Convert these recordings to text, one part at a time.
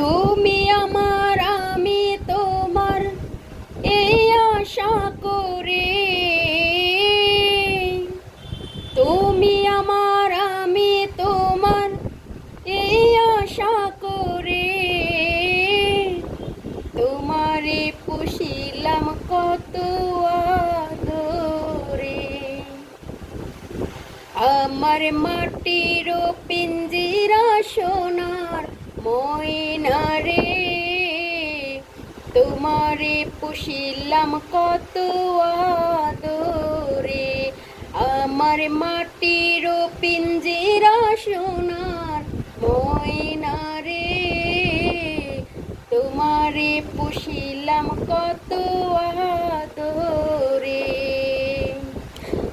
তুমি আমার, আমি তোমার, এই আশা করে। তুমি আমার, আমি তোমার, এই আশা করে। তোমারে পুষিলাম কত আদরে। আমার মাটির পিঞ্জিরা সোনার ময়না রে তোমারে পুষিলাম কত আদরে। আমার মাটির পিঞ্জিরা সোনার ময়না রে তোমারে পুষিলাম কত আদরে।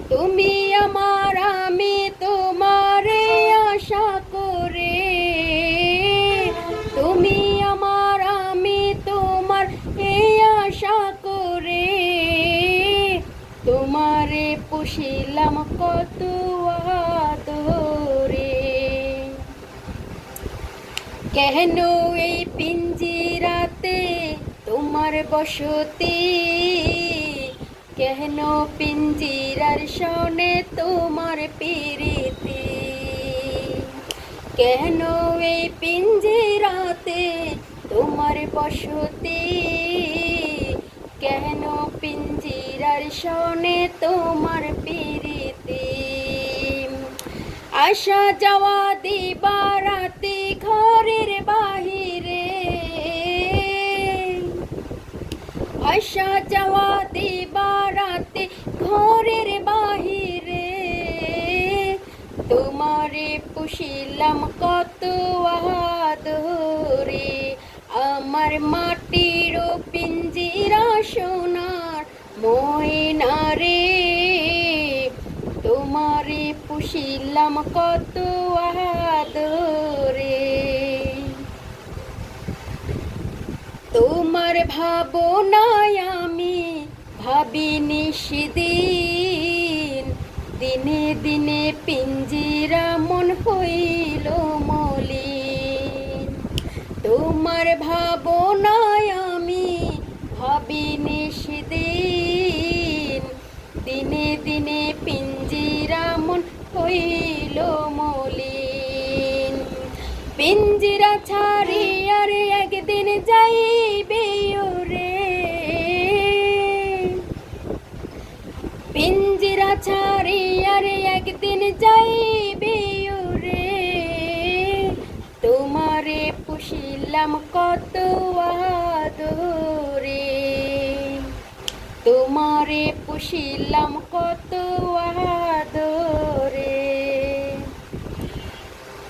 তুমি আদরে কেন এই পিঞ্জিরাতে তোমার বসতি কেন পিঞ্জিরার সনে তোমার পিরিতি কেন এই পিঞ্জিরাতে তোমার বসতি কেন পিঞ্জিরার সনে তোমার আসা যাওয়া দিবারাতি ঘরের বাহিরে। আসা যাওয়া দিবারাতি ঘরের বাহিরে। তোমারে পুষিলাম কত আমার মাটির পুষিলাম কত আদরে তোমার ভাবনায় আমি ভাবি নিশিদিন দিনে দিনে পিঞ্জিরা মন হইল হইল মলিন। পিঞ্জিরা ছাড়ি আর একদিন যাইবে ওরে। পিঞ্জিরা ছাড়ি আর একদিন যাইবে ওরে। তোমারে পুষিলাম কত আদরে। তোমারে পুষিলাম কত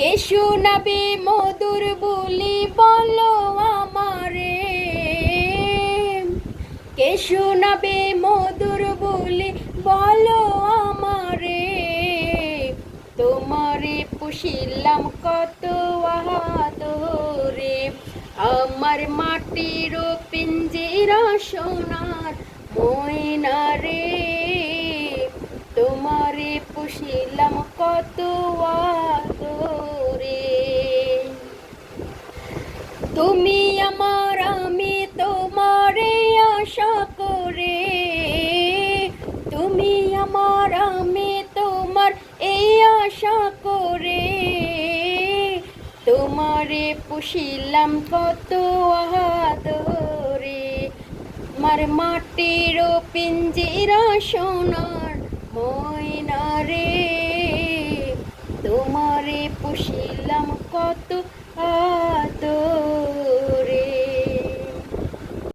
কে শোনাবে মধুর বলি বলো আমারে? কে শোনাবে মধুর বলি বলো আমারে? তোমারে পুষিলাম কত আদরে আমার মাটির পিঞ্জিরা সোনার ময়না রে। তোমারে পুষিলাম কত আদরে তুমি আমার, আমি তোমারে আশা করে। তুমি আমার, আমি তোমার এই আশা করে। তোমারে পুষিলাম কত আদরে। আমার মাটির পিঞ্জিরা সোনার ময়না রে। তোমারে পুষিলাম কত আদরে